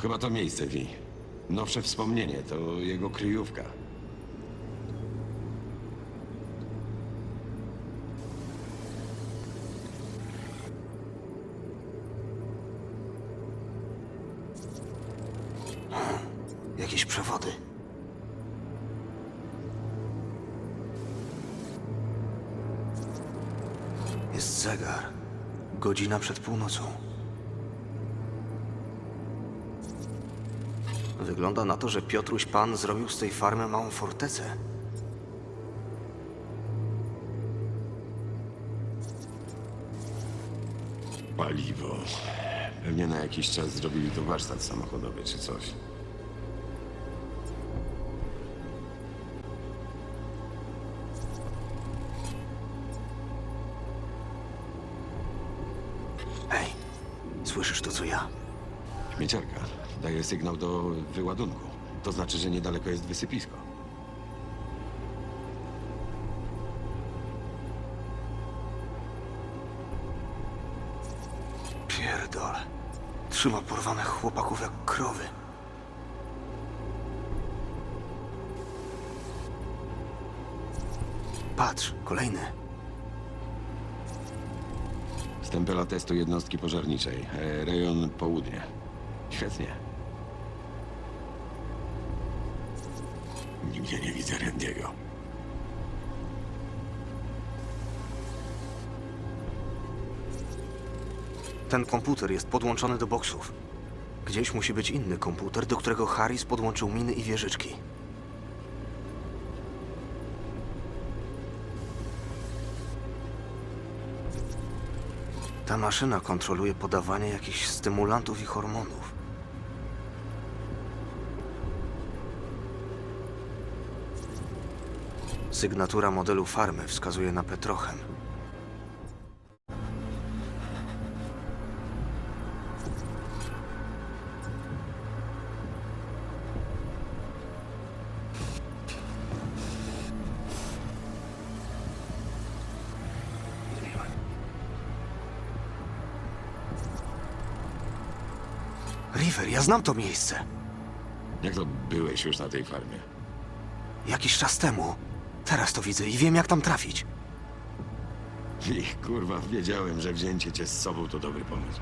chyba to miejsce, Wi. Nowsze wspomnienie, to jego kryjówka. Jakieś przewody. Jest zegar. Godzina przed północą. Wygląda na to, że Piotruś Pan zrobił z tej farmy małą fortecę. Paliwo. Pewnie na jakiś czas zrobili tu warsztat samochodowy czy coś. Hej, słyszysz to, co ja? Śmieciarka daje sygnał do wyładunku. To znaczy, że niedaleko jest wysypisko. Pierdol. Trzyma porwanych chłopaków jak krowy. Patrz, kolejny. Stempela testu jednostki pożarniczej. E, rejon południe. Świetnie. Nigdzie nie widzę Randiego. Ten komputer jest podłączony do boksów. Gdzieś musi być inny komputer, do którego Harris podłączył miny i wieżyczki. Ta maszyna kontroluje podawanie jakichś stymulantów i hormonów. Sygnatura modelu farmy wskazuje na Petrochem. River, ja znam to miejsce. Jak to byłeś już na tej farmie? Jakiś czas temu. Teraz to widzę i wiem, jak tam trafić. Ich kurwa, wiedziałem, że wzięcie cię z sobą to dobry pomysł.